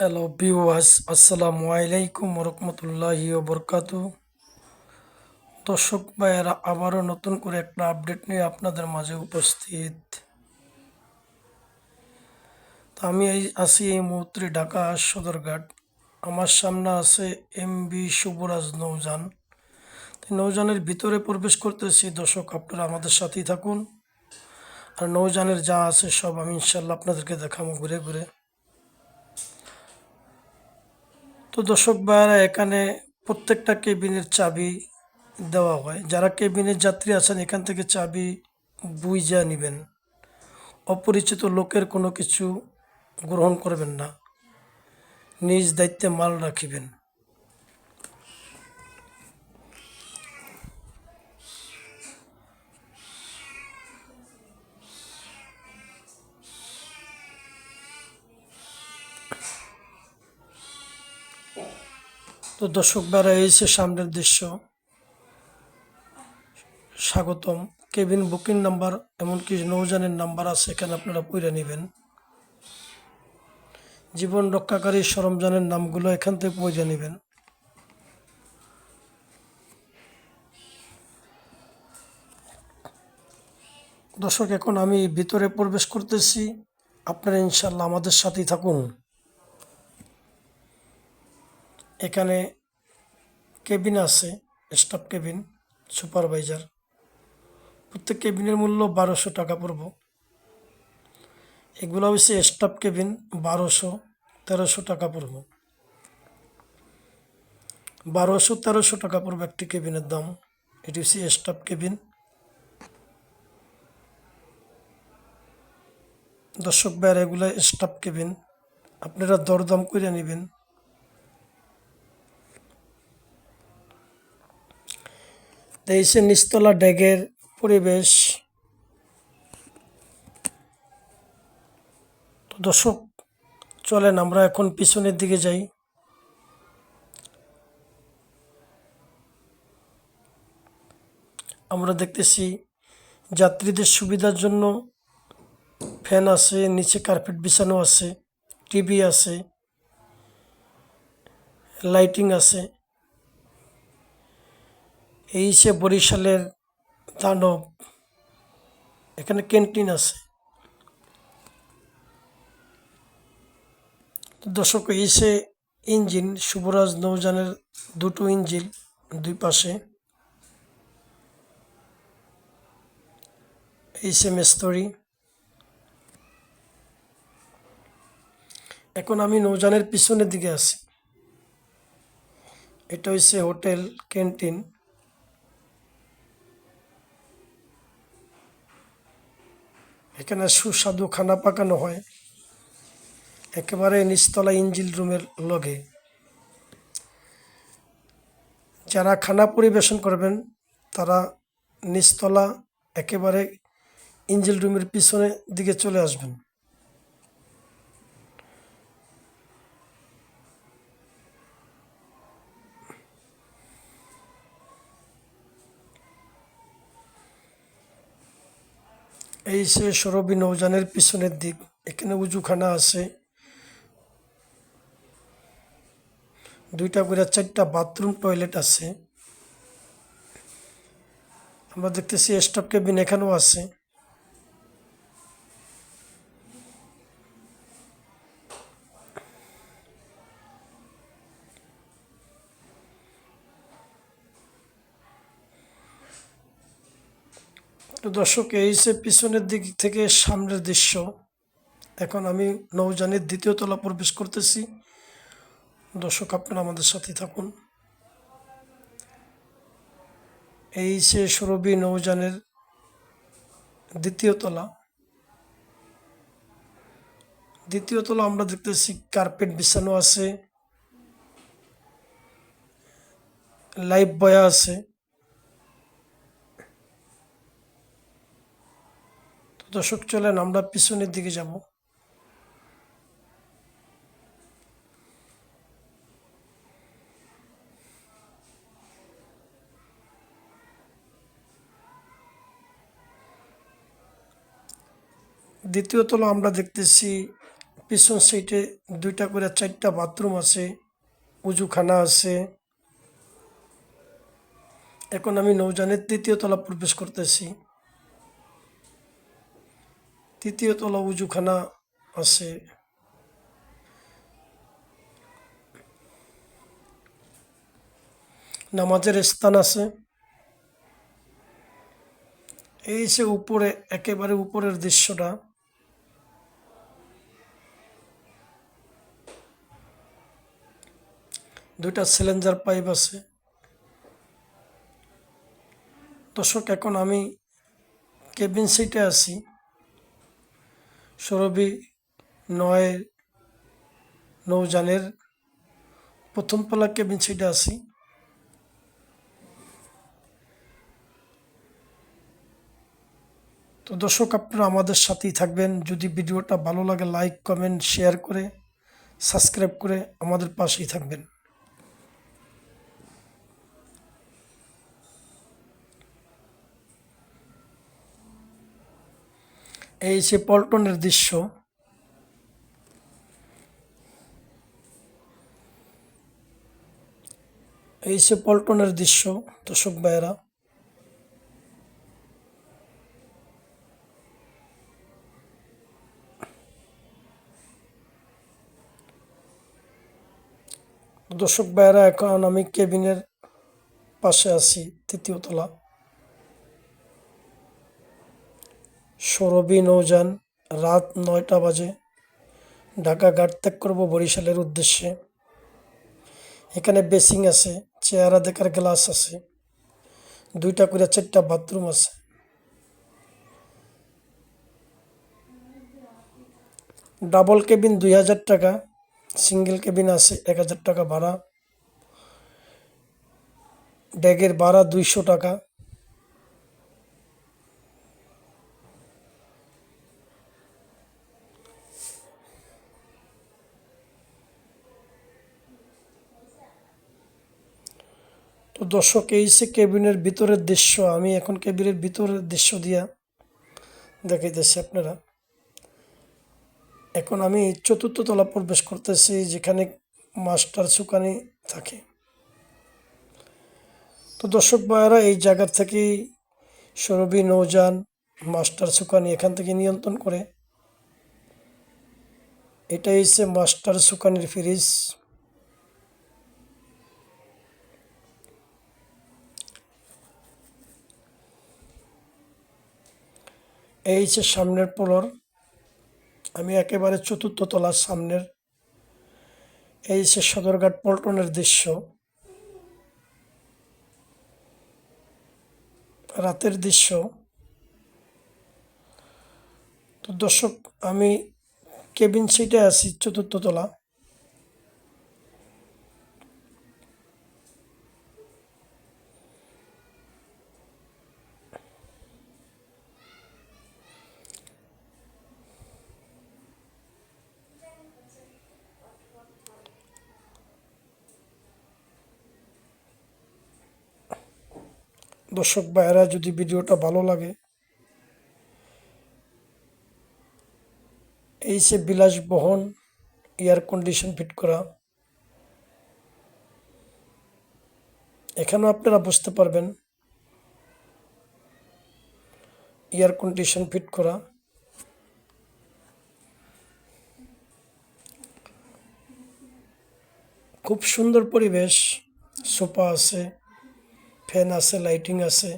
Hello বিওয়াস আসসালামু আলাইকুম রহমতুল্লাহি বরকাত দর্শক ভাইয়েরা, আবারও নতুন করে একটা আপডেট নিয়ে আপনাদের মাঝে উপস্থিত। তা আমি এই আছি এই মুহূর্তে ঢাকা সদরঘাট। আমার সামনে আছে এম বি শুভরাজ নৌজান নৌজানের ভিতরে প্রবেশ করতেছি। দর্শক, আপনারা আমাদের সাথেই থাকুন। আর নৌজানের যা আছে সব আমি ইনশাল্লাহ আপনাদেরকে দেখাবো ঘুরে ঘুরে। তো দর্শক ভাইয়েরা, এখানে প্রত্যেকটা কেবিনের চাবি দেওয়া হয়। যারা কেবিনের যাত্রী আছেন, এখান থেকে চাবি বুঝা নেবেন। অপরিচিত লোকের কোনো কিছু গ্রহণ করবেন না। নিজ দায়িত্বে মাল রাখিবেন। তো দর্শক বেড়া এসে সামনের দৃশ্য। স্বাগতম। কেবিন বুকিং নাম্বার এমনকি নৌজানের নাম্বার আছে, এখানে আপনারা পড়ে নেবেন। জীবন রক্ষাকারী সরঞ্জামের নামগুলো এখান থেকে পড়ে নেবেন। দর্শক, এখন আমি ভিতরে প্রবেশ করতেছি। আপনারা ইনশাল্লাহ আমাদের সাথেই থাকুন। এখানে কেবিন আছে, স্টাফ কেবিন, সুপারভাইজার। প্রত্যেক কেবিনের মূল্য বারোশো টাকা পড়ব। এগুলো হচ্ছে স্টাফ কেবিন বারোশো, তেরোশো টাকা পড়ব। বারোশো, তেরোশো টাকা পড়বে একটি কেবিনের দাম। এটি হচ্ছে স্টাফ কেবিন। দর্শক ভাইয়ের, এগুলো স্টাফ কেবিন। আপনারা দরদাম করে নেবেন। তেইশে নিস্তলা ড্যাগের পরিবেশ। তো দর্শক, চলেন আমরা এখন পিছনের দিকে যাই। আমরা দেখতেছি যাত্রীদের সুবিধার জন্য ফ্যান আছে, নিচে কার্পেট বিছানো আছে, টিভি আছে, লাইটিং আছে। এই সে বরিশালের দানব এখানে ক্যান্টিন আছে। দর্শক, এই সে ইঞ্জিন, শুভরাজ নৌজানের দুটো ইঞ্জিন দুই পাশে। এই সে মেস্তরি। এখন আমি নৌজানের পিছনের দিকে আছি। এটা হচ্ছে হোটেল, ক্যান্টিন। এখানে সুস্বাদু খানা পাকানো হয়। একেবারে নিচতলা ইঞ্জিল রুমের লগে। যারা খানা পরিবেশন করবেন, তারা নিচতলা একেবারে ইঞ্জিল রুমের পিছনে দিকে চলে আসবেন। এই সরবি নৌজানের পিছনের দিক। এখানে উজুখানা আছে। দুইটা করে চারটা বাথরুম, টয়লেট আছে। আমরা দেখতেছি স্টাফ কেবিন এখানেও আছে। তো দর্শক, এই সে পিছনের দিক থেকে সামনের দৃশ্য, এখন আমি নৌজানের দ্বিতীয় তলা প্রবেশ করতেছি। দর্শক, আপনারা আমাদের সাথে থাকুন। এই সে সুরভি নৌজানের দ্বিতীয় তলা দ্বিতীয় তলা আমরা দেখতেছি কার্পেট বিছানো আছে, লাইফ বয়া আছে। দর্শক চলেন, আমরা পিছনের দিকে যাব। দ্বিতীয়ত আমরা দেখতেছি, পিছন সাইডে দুইটা করে চারটা বাথরুম আছে, উজুখানা আছে। এখন আমি নৌজানের তৃতীয় তলা প্রবেশ করতেছি। তৃতীয় তলা উজুখানা আছে। নামাজের স্থান আছে। এই সে উপরে, একেবারে উপরের দৃশ্যটা। দুইটা সিলিন্ডার পাইপ আছে। দর্শক, এখন আমি কেবিন সিটে আছি। সরবি নয় নৌজানের প্রথম পালা কেবিন সিটে আছি তো দর্শক, আপনারা আমাদের সাথেই থাকবেন। যদি ভিডিওটা ভালো লাগে লাইক কমেন্ট শেয়ার করে সাবস্ক্রাইব করে আমাদের পাশেই থাকবেন। এই সে পল্টনের দৃশ্য, এই সে পল্টনের দৃশ্য, দর্শক ভাইয়েরা। দর্শক ভাইয়েরা, এখন আমি কেবিনের পাশে আছি, তৃতীয় তলা। সৌরভী নৌযান রাত নয়টা বাজে। ঢাকা ঘাট ত্যাগ করব বরিশালের উদ্দেশ্যে। এখানে বেসিং আছে চেহারা দেখার গ্লাস আছে। দুইটা করে চারটা বাথরুম আছে। ডাবল কেবিন দুই হাজার টাকা, সিঙ্গেল কেবিন আছে এক হাজার টাকা ভাড়া। ড্যাগের ভাড়া দুইশো টাকা। তো দর্শক, এই সে কেবিনের ভিতরের দৃশ্য, আমি এখন কেবিনের ভিতরের দৃশ্য দিয়া দেখাইতেছি আপনারা। এখন আমি চতুর্থ তলা প্রবেশ করতেছি, যেখানে মাস্টার সুকানি থাকে। তো দর্শক ভাইয়েরা, এই জায়গার থেকেই সরবি, নৌযান, মাস্টার সুকানি এখান থেকে নিয়ন্ত্রণ করে। এটাই হচ্ছে মাস্টার সুকানির ফ্রিজ। এই হচ্ছে সামনের পোলর, আমি একেবারে চতুর্থ তলার সামনের। এই হচ্ছে সদরঘাট পল্টনের দৃশ্য। রাতের দৃশ্য। তো দর্শক, আমি কেবিন সিটে আছি, চতুর্থ তলা। দর্শক ভাইয়েরা, যদি ভিডিওটা ভালো লাগে, এই সে বিলাসবহন এয়ার কন্ডিশন ফিট করা, এখানেও আপনারা বুঝতে পারবেন এয়ার কন্ডিশন ফিট করা। খুব সুন্দর পরিবেশ, সোফা আছে। ফ্যান আছে লাইটিং আছে।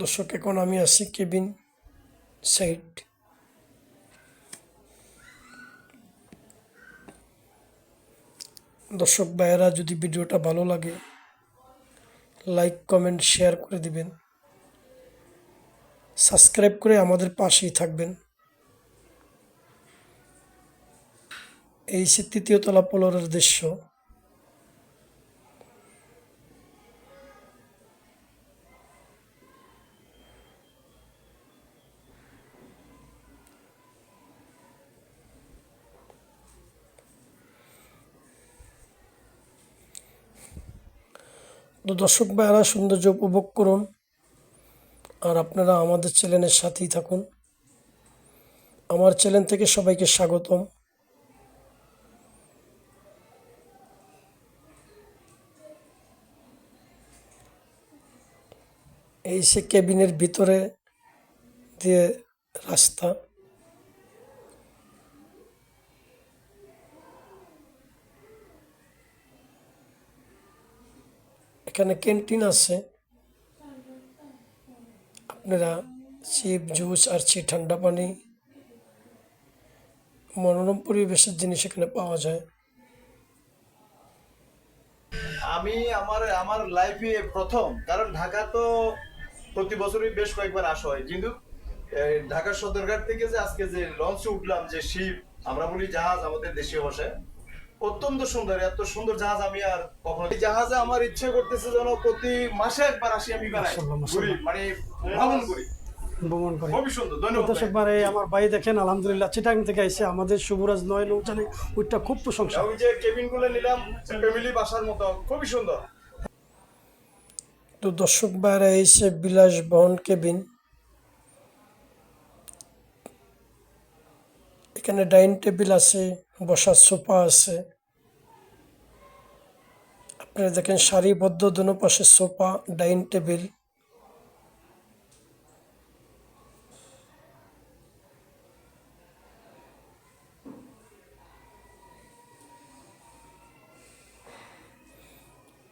দর্শক, এখন আমি আছি কেবিন সাইড দর্শক, ভাইয়েরা, যদি ভিডিওটা ভালো লাগে লাইক কমেন্ট শেয়ার করে দিবেন। সাবস্ক্রাইব করে আমাদের পাশেই থাকবেন। এই সে তৃতীয় তলা পোলরের দৃশ্য। তো দর্শক ভাইয়েরা, সৌন্দর্য উপভোগ করুন। আর আপনারা আমাদের চ্যানেলের সাথেই থাকুন। আমার চ্যানেল থেকে সবাইকে স্বাগতম। এই সে কেবিনের ভিতরে দিয়ে রাস্তা। এখানে ক্যান্টিন আছে। আপনারা চিপ জুস আর চি ঠান্ডা পানি, মনোরম পরিবেশের জিনিস এখানে পাওয়া যায়। আমি আমার আমার লাইফে প্রথম, কারণ ঢাকা তো প্রতি বছরই বেশ কয়েকবার আসা হয়। কিন্তু ঢাকার সদরঘাট থেকে যে আজকে যে লঞ্চে উঠলাম যে শিপ আমরা বলি জাহাজ আমাদের দেশীয় ভাষায়। অত্যন্ত সুন্দর এত সুন্দর জাহাজ আমি আর কখনো এই জাহাজে আমার ইচ্ছে করতেছে যেন প্রতি মাসে একবার আসি আমি বেড়াই। ঘুরি মানে ভ্রমণ করি। ভ্রমণ করে। খুবই সুন্দর ধন্যবাদ দর্শক ভাই। বারে আমার ভাই দেখেন আলহামদুলিল্লাহ চিটাং থেকে আইসে আমাদের শুভরাজ নয় ওইটা খুব প্রশংসা। ওই যে কেবিনগুলো নিলাম ফ্যামিলি বাসার মতো খুবই সুন্দর। তো দর্শক এসে কেবিন এখানে ডাইনিং টেবিল আছে বসার সোফা আছে। আপনারা দেখেন সারিবদ্ধ দোনো পাশে সোফা, ডাইনিং টেবিল।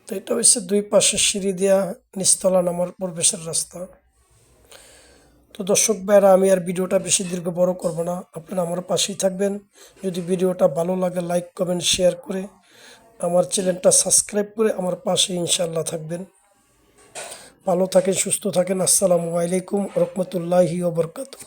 তো এটা হচ্ছে দুই পাশে সিঁড়ি দেওয়া নিস্তলা নামার প্রবেশের রাস্তা। তো দর্শক ভাইরা আমি আর ভিডিওটা বেশি দীর্ঘ বড় করব না। আপনারা আমার পাশেই থাকবেন। যদি ভিডিওটা ভালো লাগে, লাইক, কমেন্ট, শেয়ার করে আমার চ্যানেলটা সাবস্ক্রাইব করে আমার পাশে ইনশাল্লাহ থাকবেন। ভালো থাকেন, সুস্থ থাকেন। আসসালামু আলাইকুম রহমতুল্লাহি ওবরকাতুহ